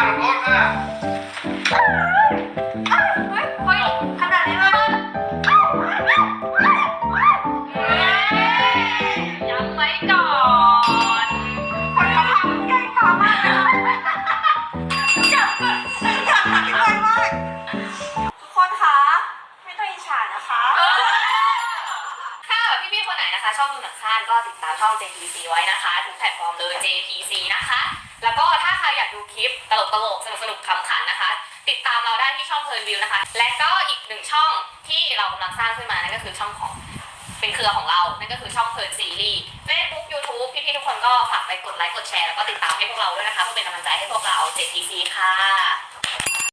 ไปค่ะ พี่ๆคนไหนนะคะ ชอบดูหนังสั้นก็ติดตามช่อง JPC ไว้นะคะทุกแพลตฟอร์มเลย JPC นะคะ แล้วก็ถ้าใครอยากดูคลิปตลกตลกสนุกสนุกๆขำขันนะคะ ติดตามเราได้ที่ช่องเพลินวิวนะคะ และก็อีกหนึ่งช่องที่เรากำลังสร้างขึ้นมานั่นก็คือช่องของเป็นเครือของเรา นั่นก็คือช่องเพลินซีรีส์ Facebook YouTube พี่ๆทุกคนก็ฝากไปกดไลค์กดแชร์แล้วก็ติดตามให้พวกเราด้วยนะคะเพื่อเป็นกำลังใจให้พวกเรา JPC ค่ะ